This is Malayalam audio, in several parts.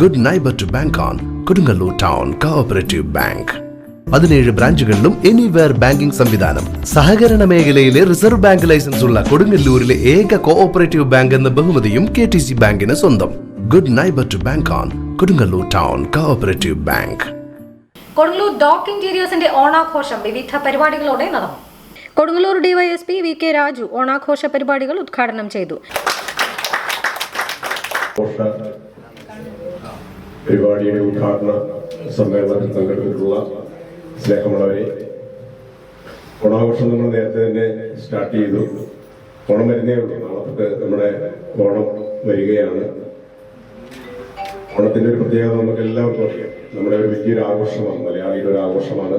Good neighbour to bank on Kodungallur town cooperative bank പതിനേഴ് ബ്രാഞ്ചുകളിലും എനിവെയർ ബാങ്കിംഗ് സംവിധാനം. സഹകരണ മേഖലയിലെ റിസർവ് ബാങ്ക് ലൈസൻസ് ഉള്ള കൊടുങ്ങല്ലൂരിലെ ഏക കോഓപ്പറേറ്റീവ് ബാങ്ക് എന്ന ബഹുമതിയും കെ ടി സി ബാങ്കിന് സ്വന്തം. Good neighbour to bank on Kodungallur town cooperative bank Kodungallur dock ഇന്റീരിയേഴ്സിന്റെ ഓണാഘോഷം വിവിധ പരിപാടികളോടെ നടന്നു. Kodungallur DYSP V K Raju ഓണാഘോഷ പരിപാടികൾ ഉദ്ഘാടനം ചെയ്തു. പരിപാടിയുടെ ഉദ്ഘാടന സമ്മേളനത്തിൽ പങ്കെടുത്തിട്ടുള്ള സ്നേഹമുള്ളവരെ ഓണാഘോഷം നമ്മൾ നേരത്തെ തന്നെ സ്റ്റാർട്ട് ചെയ്തു. ഓണം വരുന്നേ ഉള്ളൂ. നാളെ നമ്മുടെ ഓണം വരികയാണ്. ഓണത്തിന്റെ ഒരു പ്രത്യേകത നമുക്ക് എല്ലാവർക്കും അറിയാം. നമ്മുടെ ഒരു വലിയൊരു ആഘോഷമാണ് മലയാളിയുടെ ഒരു ആഘോഷമാണ്.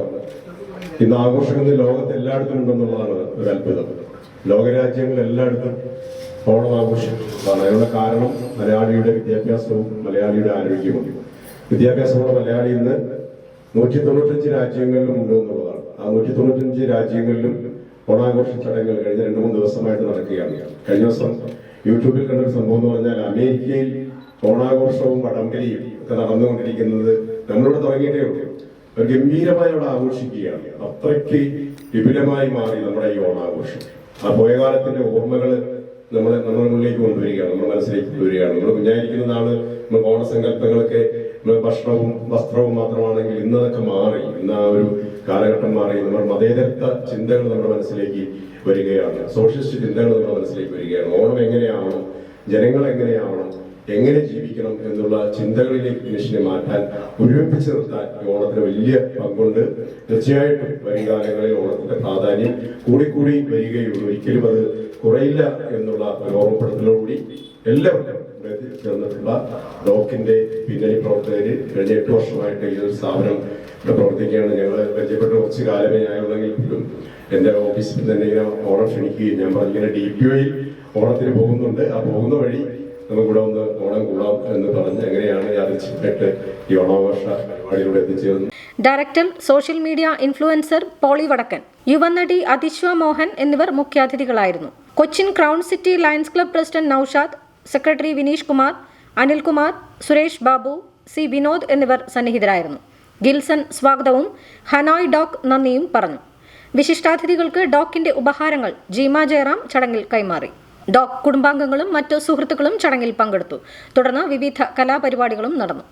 ഇന്ന് ആഘോഷങ്ങൾ ലോകത്ത് എല്ലായിടത്തും ഉണ്ടെന്നുള്ളതാണ് ഒരു അത്ഭുതം. ലോകരാജ്യങ്ങൾ എല്ലായിടത്തും ഓണം ആഘോഷിക്കുന്നതാണ് അതിനുള്ള കാരണം മലയാളിയുടെ വിദ്യാഭ്യാസവും മലയാളിയുടെ ആരോഗ്യവും വിദ്യാഭ്യാസമുള്ള മലയാളി ഇന്ന് നൂറ്റി തൊണ്ണൂറ്റഞ്ച് രാജ്യങ്ങളിലും ഉണ്ട് എന്നുള്ളതാണ്. ആ നൂറ്റി തൊണ്ണൂറ്റഞ്ച് രാജ്യങ്ങളിലും ഓണാഘോഷ ചടങ്ങുകൾ കഴിഞ്ഞ രണ്ടു മൂന്ന് ദിവസമായിട്ട് നടക്കുകയാണ്. കഴിഞ്ഞ ദിവസം യൂട്യൂബിൽ കണ്ടൊരു സംഭവം എന്ന് പറഞ്ഞാൽ അമേരിക്കയിൽ ഓണാഘോഷവും വടംവലിയും ഒക്കെ നടന്നുകൊണ്ടിരിക്കുന്നത് നമ്മളിവിടെ തുടങ്ങിയിട്ടേ ഉള്ളൂ. ഒരു ഗംഭീരമായി അവിടെ ആഘോഷിക്കുകയാണ്. അത്രയ്ക്ക് വിപുലമായി മാറി നമ്മുടെ ഈ ഓണാഘോഷം. ആ പോയകാലത്തിന്റെ ഓർമ്മകൾ നമ്മളെ നമ്മുടെ മുന്നിലേക്ക് കൊണ്ടുവരികയാണ് നമ്മുടെ മനസ്സിലേക്ക് കൊണ്ടുവരികയാണ്. നമ്മൾ കുഞ്ഞായിരിക്കുന്ന നാൾ നമ്മൾ ഓണസങ്കല്പങ്ങളൊക്കെ നമ്മൾ ഭക്ഷണവും വസ്ത്രവും മാത്രമാണെങ്കിൽ ഇന്നതൊക്കെ മാറി. ഇന്ന് ആ ഒരു കാലഘട്ടം മാറി. നമ്മുടെ മതേതരത്വ ചിന്തകൾ നമ്മുടെ മനസ്സിലേക്ക് വരികയാണ്. സോഷ്യലിസ്റ്റ് ചിന്തകൾ നമ്മുടെ മനസ്സിലേക്ക് വരികയാണ്. ഓണം എങ്ങനെയാവണം? ജനങ്ങൾ എങ്ങനെയാവണം? എങ്ങനെ ജീവിക്കണം എന്നുള്ള ചിന്തകളിലേക്ക് മനുഷ്യനെ മാറ്റാൻ ഒരുമിപ്പിച്ച് നിർത്താൻ ഓണത്തിന് വലിയ പങ്കുണ്ട്. തീർച്ചയായിട്ടും വരും കാലങ്ങളിൽ ഓണത്തിന്റെ പ്രാധാന്യം കൂടിക്കൂടി വരികയുള്ളൂ. ഒരിക്കലും അത് കുറയില്ല എന്നുള്ള ഒരു ഓർമ്മപ്പെടുത്തലോടുകൂടി ഇവിടെ ചേർന്നിട്ടുള്ള ബ്ലോക്കിന്റെ പിന്നണി പ്രവർത്തകര് കഴിഞ്ഞ എട്ട് വർഷമായിട്ട് ഈ ഒരു സ്ഥാപനം പ്രവർത്തിക്കുകയാണ്. ഞങ്ങൾ പരിചയപ്പെട്ട കുറച്ച് കാലമേ ഞാനുള്ളെങ്കിൽ പോലും എന്റെ ഓഫീസിൽ തന്നെ ഇങ്ങനെ ഓണം ക്ഷണിക്കുകയും ഞാൻ പറഞ്ഞിങ്ങനെ ഡി പി ഒയിൽ ഓണത്തിന് പോകുന്നുണ്ട്. ആ പോകുന്ന വഴി നമുക്കിവിടെ ഒന്ന് ഓണം കൂടാം എന്ന് പറഞ്ഞ് എങ്ങനെയാണ് യാദൃശ്യമായിട്ട് ഈ ഓണാഘോഷ പരിപാടിയിലൂടെ എത്തിച്ചേർന്നത്. Director social media influencer Poly Vadakkan. യുവനടി Athishwa Mohan എന്നിവർ മുഖ്യാതിഥികളായിരുന്നു. Cochin crown city lions club president Naushad secretary Vineesh Kumar Anilkumar Suresh Babu C Vinod എന്നിവർ സന്നിഹിതരായിരുന്നു. ഗിൽസൺ സ്വാഗതവും ഹനോയ് ഡോക് നന്ദിയും പറഞ്ഞു. വിശിഷ്ടാതിഥികൾക്ക് ഡോക്കിന്റെ ഉപഹാരങ്ങൾ ജീമ ജയറാം ചടങ്ങിൽ കൈമാറി. ഡോക് കുടുംബാംഗങ്ങളും മറ്റു സുഹൃത്തുക്കളും ചടങ്ങിൽ പങ്കെടുത്തു. തുടർന്ന് വിവിധ കലാപരിപാടികളും നടന്നു.